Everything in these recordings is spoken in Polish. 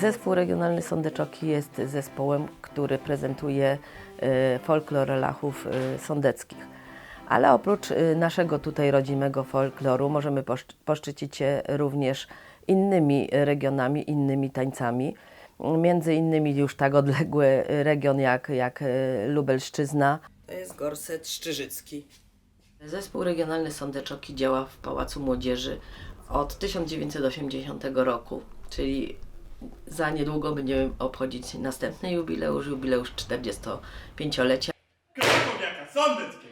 Zespół Regionalny Sądeczoki jest zespołem, który prezentuje e, folklor Lachów e, sądeckich. Ale oprócz e, naszego tutaj rodzimego folkloru możemy poszcz- poszczycić się również innymi regionami, innymi tańcami. Między innymi już tak odległy region jak, jak Lubelszczyzna. To jest Gorset Szczyżycki. Zespół Regionalny Sądeczoki działa w Pałacu Młodzieży od 1980 roku, czyli za niedługo będziemy obchodzić następny jubileusz, jubileusz 45-lecia. Krakowiaka Sądeckiego.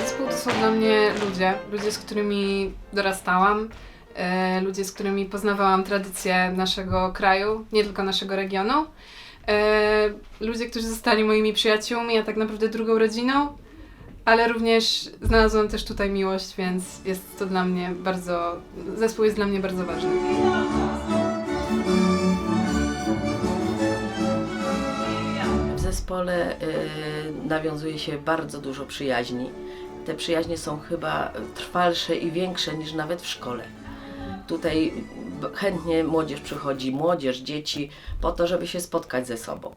Zespół to są dla mnie ludzie, ludzie, z którymi dorastałam, e, ludzie, z którymi poznawałam tradycje naszego kraju, nie tylko naszego regionu. E, ludzie, którzy zostali moimi przyjaciółmi, a tak naprawdę drugą rodziną, ale również znalazłam też tutaj miłość, więc jest to dla mnie bardzo, zespół jest dla mnie bardzo ważny. W zespole y, nawiązuje się bardzo dużo przyjaźni. Te przyjaźnie są chyba trwalsze i większe niż nawet w szkole. Tutaj chętnie młodzież przychodzi, młodzież, dzieci, po to, żeby się spotkać ze sobą.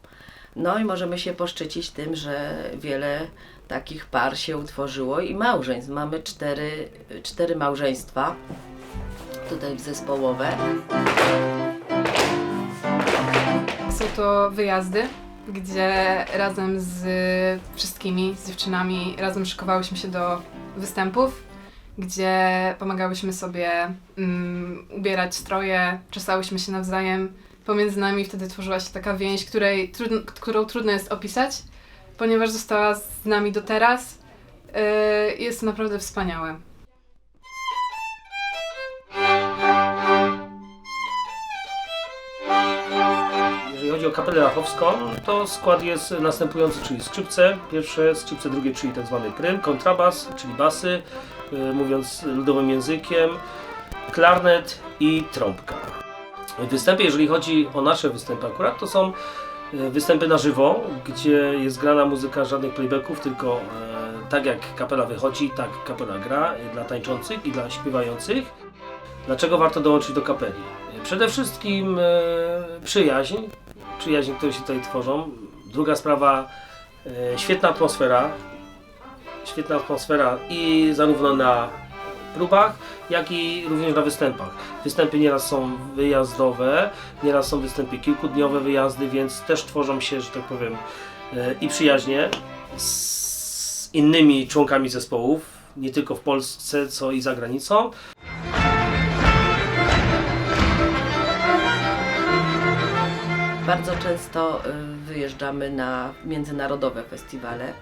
No i możemy się poszczycić tym, że wiele takich par się utworzyło i małżeństw. Mamy cztery, cztery małżeństwa tutaj zespołowe. Są to wyjazdy, gdzie razem z wszystkimi, z dziewczynami, razem szykowałyśmy się do występów, gdzie pomagałyśmy sobie mm, ubierać stroje, czesałyśmy się nawzajem. Pomiędzy nami wtedy tworzyła się taka więź, której, trudno, którą trudno jest opisać, ponieważ została z nami do teraz. Yy, Jest to naprawdę wspaniałe. Chodzi o kapelę rachowską, to skład jest następujący, czyli skrzypce pierwsze, skrzypce drugie, czyli tak zwany prym, kontrabas, czyli basy, y, mówiąc ludowym językiem, klarnet i trąbka. Występy, jeżeli chodzi o nasze występy akurat, to są y, występy na żywo, gdzie jest grana muzyka, żadnych playbacków, tylko e, tak jak kapela wychodzi, tak kapela gra y, dla tańczących i dla śpiewających. Dlaczego warto dołączyć do kapeli? Przede wszystkim przyjaźń, przyjaźń, które się tutaj tworzą. Druga sprawa, e, świetna atmosfera, świetna atmosfera i zarówno na próbach, jak i również na występach. Występy nieraz są wyjazdowe, nieraz są występy kilkudniowe wyjazdy, więc też tworzą się, że tak powiem, e, i przyjaźnie z innymi członkami zespołów, nie tylko w Polsce, co i za granicą. Bardzo często y, wyjeżdżamy na międzynarodowe festiwale,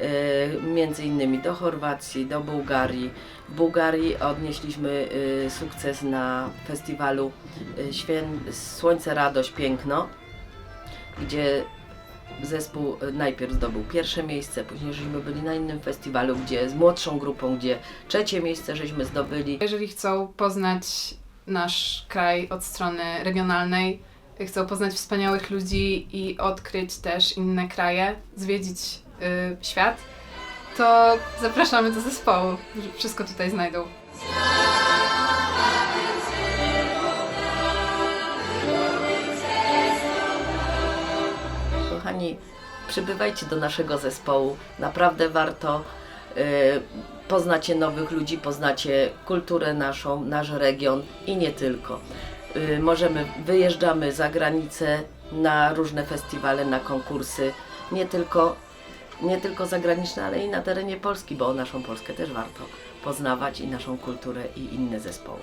y, między innymi do Chorwacji, do Bułgarii. W Bułgarii odnieśliśmy y, sukces na festiwalu Słońce, Radość, Piękno, gdzie zespół najpierw zdobył pierwsze miejsce, później żeśmy byli na innym festiwalu, gdzie z młodszą grupą, gdzie trzecie miejsce żeśmy zdobyli. Jeżeli chcą poznać nasz kraj od strony regionalnej, chcą poznać wspaniałych ludzi i odkryć też inne kraje, zwiedzić y, świat, to zapraszamy do zespołu. Wszystko tutaj znajdą. Kochani, przybywajcie do naszego zespołu. Naprawdę warto. y, Poznacie nowych ludzi, poznacie kulturę naszą, nasz region i nie tylko. Y, Możemy, wyjeżdżamy za granicę na różne festiwale, na konkursy, nie tylko, nie tylko zagraniczne, ale i na terenie Polski, bo naszą Polskę też warto poznawać i naszą kulturę i inne zespoły.